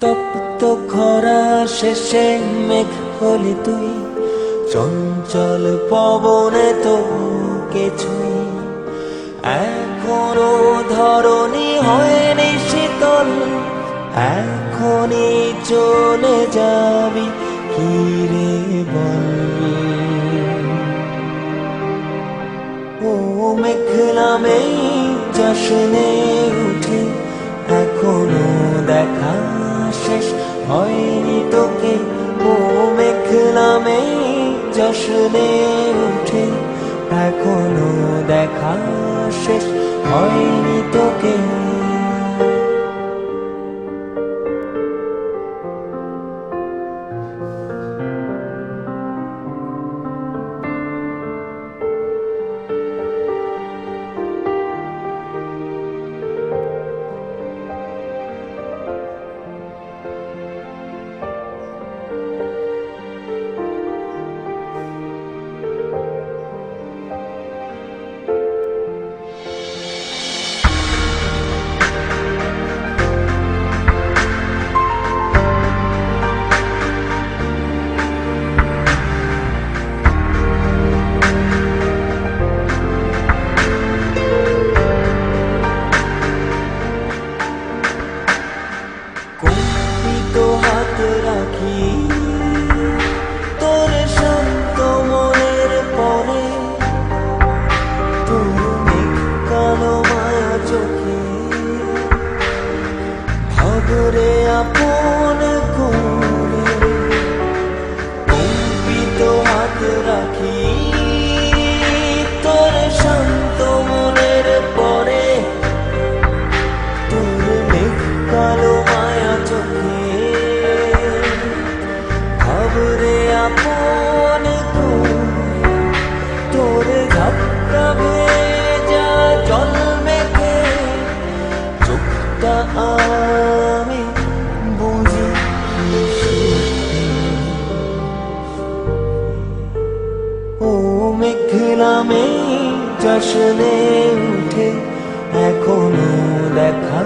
তপ্ত খরা শেষে মেঘ হলি তুই। চঞ্চল পবনে তো কিছুই এখনও ধরনি হয়নি শীতল। এখনই চলে যাবি কিরে বল ও মেঘলা মেঘলামে জশনে উঠে এখনও দেখা হয়নি তোকে ও মেঘলামে যশনে উঠে। এখনও দেখা শেষ হয়নি তোকে। জশনে উঠে এখনও দেখা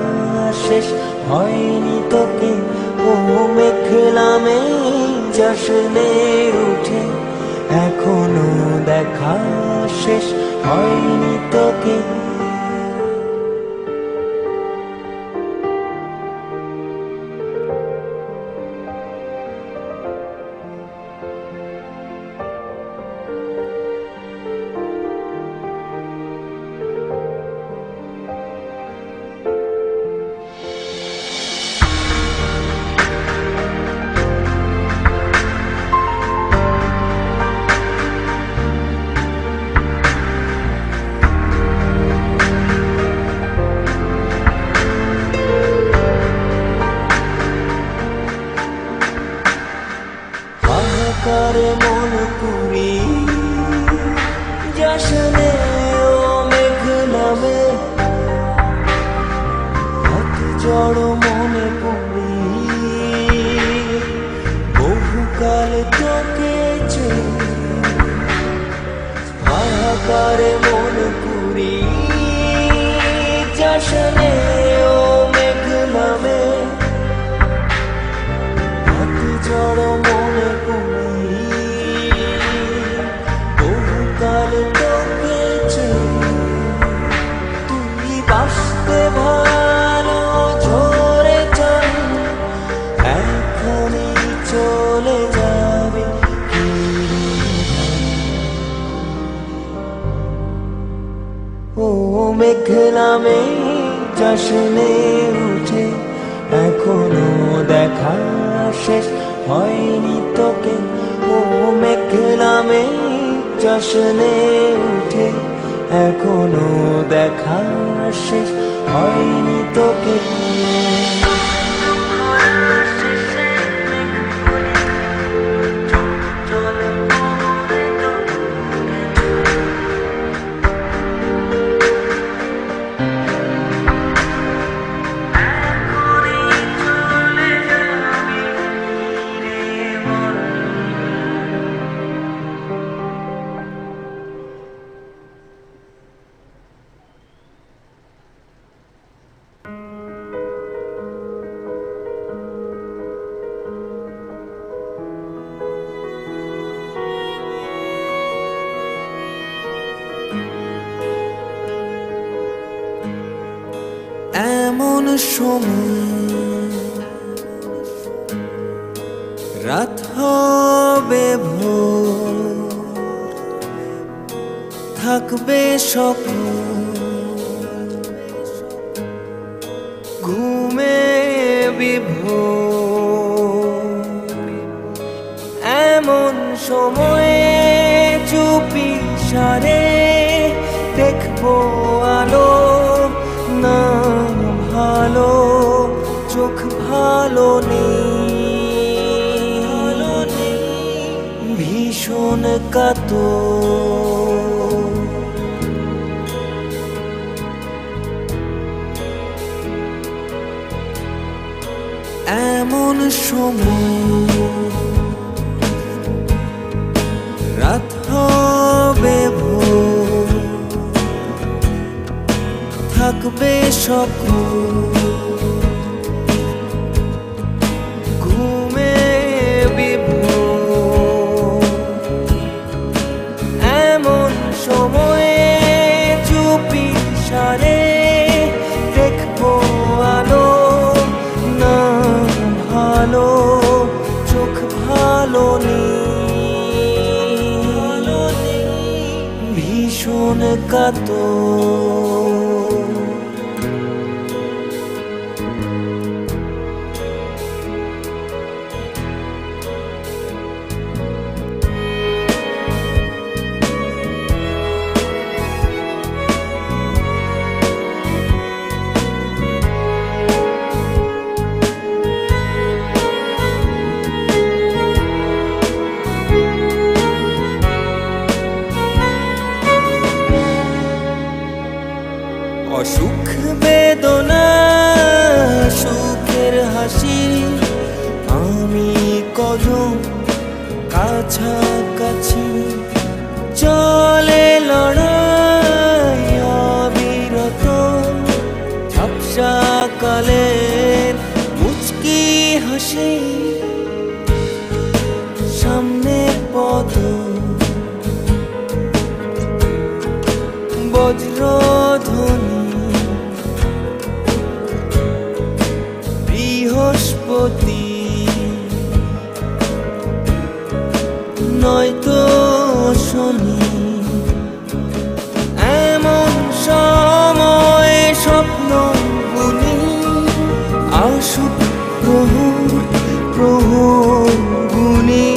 শেষ হয়নি তোকে। ও মেঘলামে জশনে উঠে এখনও দেখা শেষ হয়নি তোকে। হাহাকারে মন পুরি। যশনে ও মেঘলামে হাত জড় মনে পুরি। বহুকাল তোকে হাহাকারে মন পুরি। যশনে জশনে উঠে এখনও দেখা শেষ হয়নি তোকে। ও মেঘলামে জশনে উঠে এখনও দেখা শেষ হয়নি তোকে। সময় রাত হবে ভোর থাকবে স্বপ্ন। ঘুমে বিভোর এমন সময়ে চুপি সারে ভালো ভীষণ কাতো এমন সময় রাত হবে থাকবে স্বপ্ন। ভীষণ কাতো অসুখ বেদনা, সুখের হাসি। আমি কদম কাছাকাছি। চলে লড়াই অবিরত। ঝাপসা কালের মুচকি হাসি। সামনে পদ বজ্রধ্বনি। বৃহস্পতি নয়তো শনি এমন সময় স্বপ্ন বুনি আসুক প্রহুর প্রহুর গুনি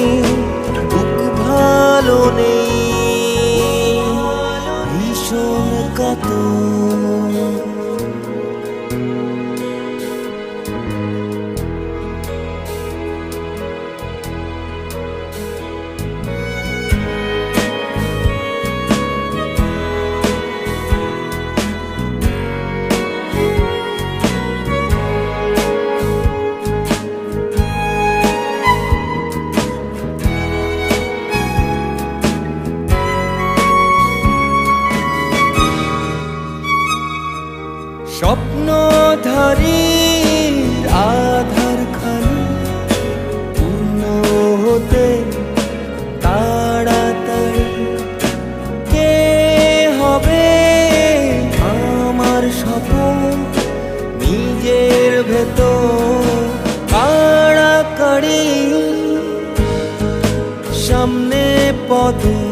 bote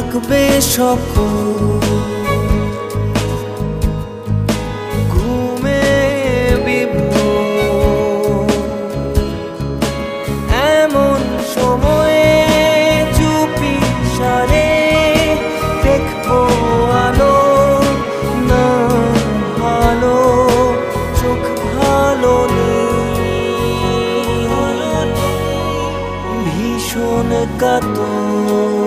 থাকবে সকল। ঘুমে বিভোর এমন সময়ে চুপি সারে দেখব আলো, না ভালো, চোখ ভালো ভীষণ কাতর।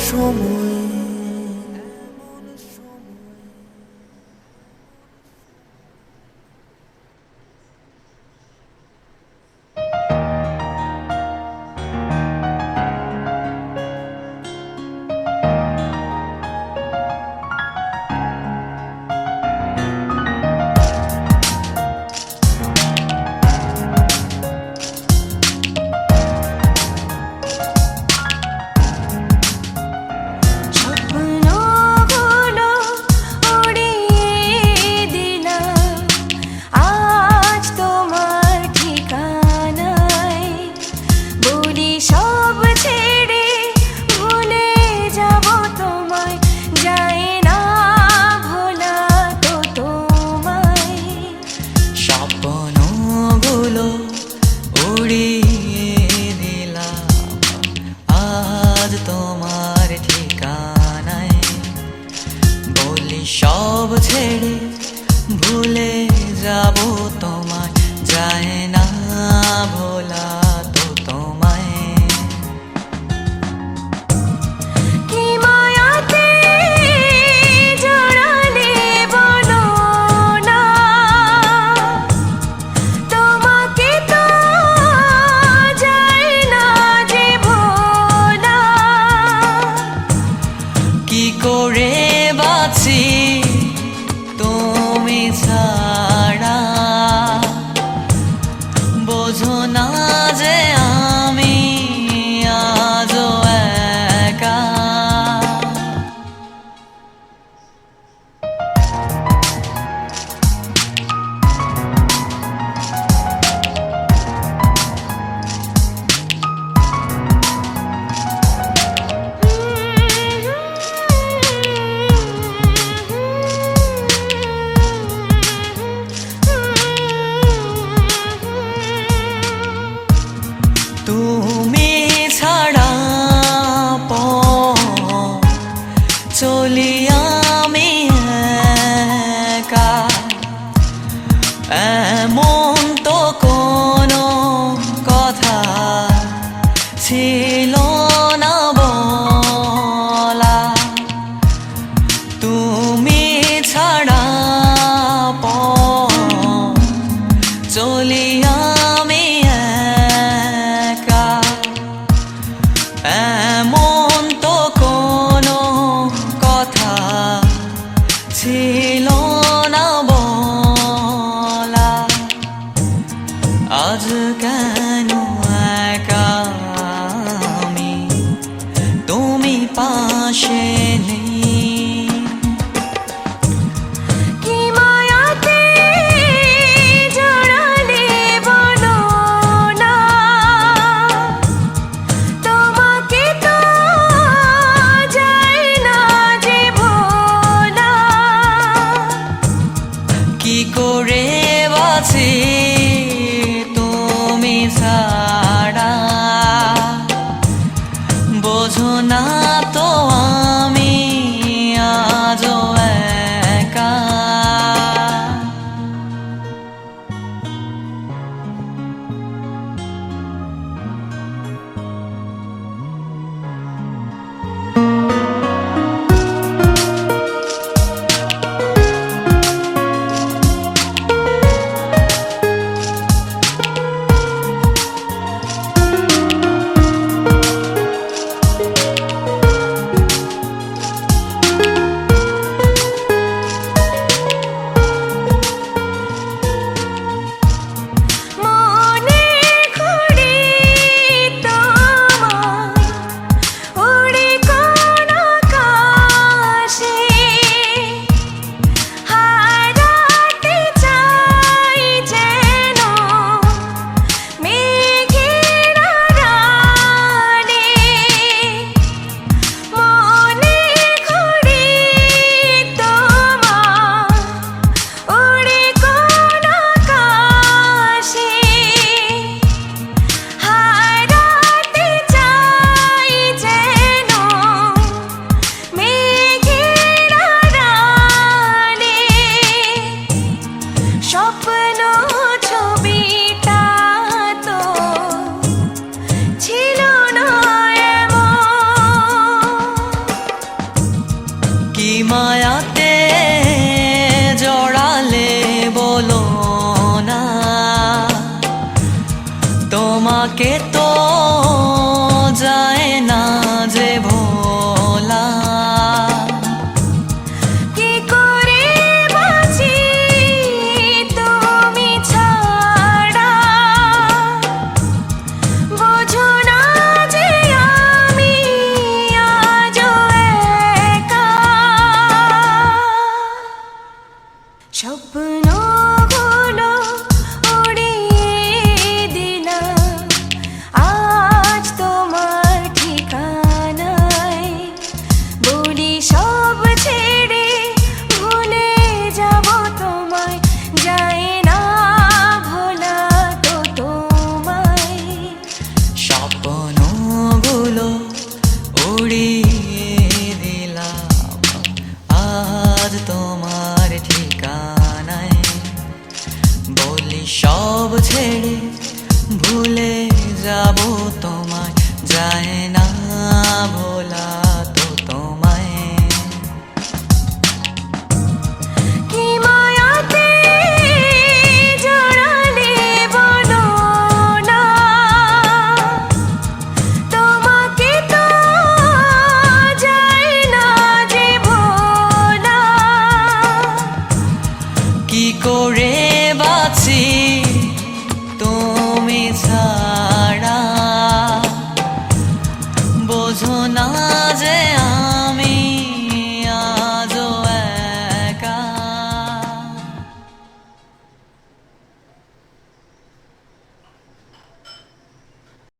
说